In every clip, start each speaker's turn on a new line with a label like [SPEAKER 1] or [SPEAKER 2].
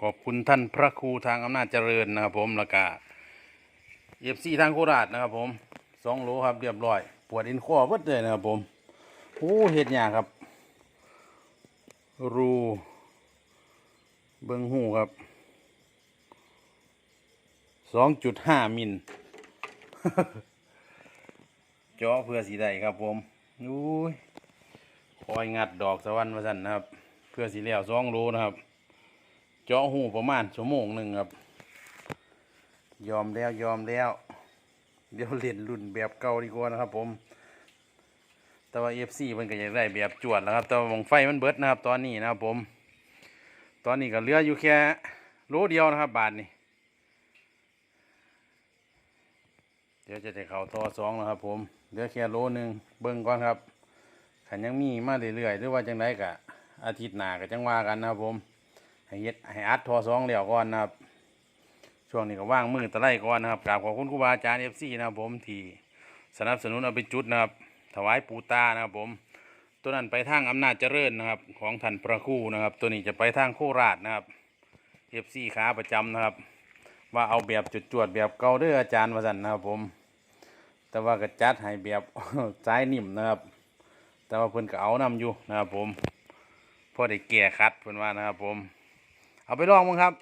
[SPEAKER 1] ขอบคุณท่านพระครูทางอำนาจเจริญนะครับ ผมแล้วก็เอฟซีทางโคราชนะครับ ผมสองโลครับเรียบร้อย ปวดอินข้อเบิดเลยนะครับ ผมโอ้เห็ดหยากครับ รูเบิงหูครับสองจุดห้ามิลเจาะเพื่อสีได้ครับ ผมอุ้ยคอยงัดดอกสะวันมาสั่นนะครับ เพื่อสีเหลี่ยวสองโลนะครับ เจาะหูประมาณชั่วโมงหนึ่งครับ ยอมแล้วยอมแล้ว เดี๋ยวเล่นรุ่นแบบเก่าดีกว่านะครับ ผม แต่ว่าเอฟซีมันก็อยากได้แบบจวดแล้วครับ แต่ว่าหมองไฟมันเบิดนะครับ ตอนนี้นะครับผม ตอนนี้ก็เหลืออยู่แค่โลเดียวนะครับ บาทนี่เดี๋ยวจะได้เข้าต่อสองแล้วครับ ผมเหลือแค่โลหนึ่งเบิ่งก่อนครับขันยังมีมาเรื่อยๆหรือว่าจังไดกะอาทิตย์หน้าก็จังว่ากันนะครับผม ให้เฮ็ดให้อัดทอสองเหลี่ยวก่อนนะครับ ช่วงนี้ก็ว่างมือตะไลก่อนนะครับกราบขอบคุณครูบาอาจารย์เอฟซีนะครับผมที่สนับสนุนเอาไปจุดนะครับ ถวายปูตานะครับผมตัวนั้นไปทางอำนาจเจริญนะครับ ของท่านพระครูนะครับ ตัวนี้จะไปทางโคราชนะครับเอฟซีขาประจำนะครับ ว่าเอาแบบจุดจวดแบบเก่าเด้ออาจารย์วสันนะครับผม แต่ว่าก็จัดให้แบบสายนิ่มนะครับ แต่ว่าเพิ่นก็เอานำอยู่นะครับผมพอได้แก้คัดเพิ่นว่านะครับผม เอาไปลองมั้งครับ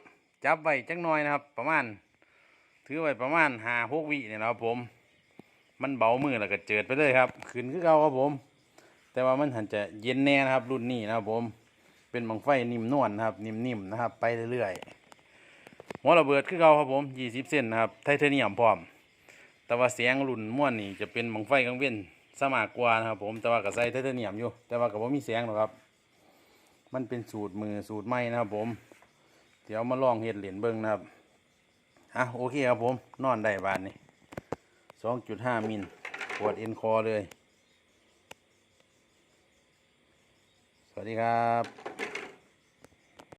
[SPEAKER 1] จับไว้จักหน่อยนะครับ ประมาณ ถือไว้ประมาณหาหกวิเนี่ยนะครับผม มันเบามือแล้วก็เจิดไปเลยครับขึ้นคือเก่าครับผม แต่ว่ามันหันจะเย็นแน่นะครับ รุ่นนี้นะครับผม เป็นบังไฟนิ่มนวลนะครับ นิ่มๆนะครับ ไปเรื่อยๆหัวระเบิดคือเก่าครับผมยี่สิบเส้นนะครับ ไทเทเนียมพร้อม แต่ว่าเสียงรุ่นม่วนนี่จะเป็นบังไฟกังเว้นสมากกว่านะครับผม แต่ว่าก็ใส่ไทเทเนียมอยู่ แต่ว่าก็บ่มีเสียงหรอกครับ มันเป็นสูตรมือสูตรไม้นะครับผม เดี๋ยวมาลองเห็ดเหรียญเบิ้งนะครับอะโอเคครับผม นอนได้บานนี้สองจุดห้ามิลปวดเอ็นคอเลย สวัสดีครับ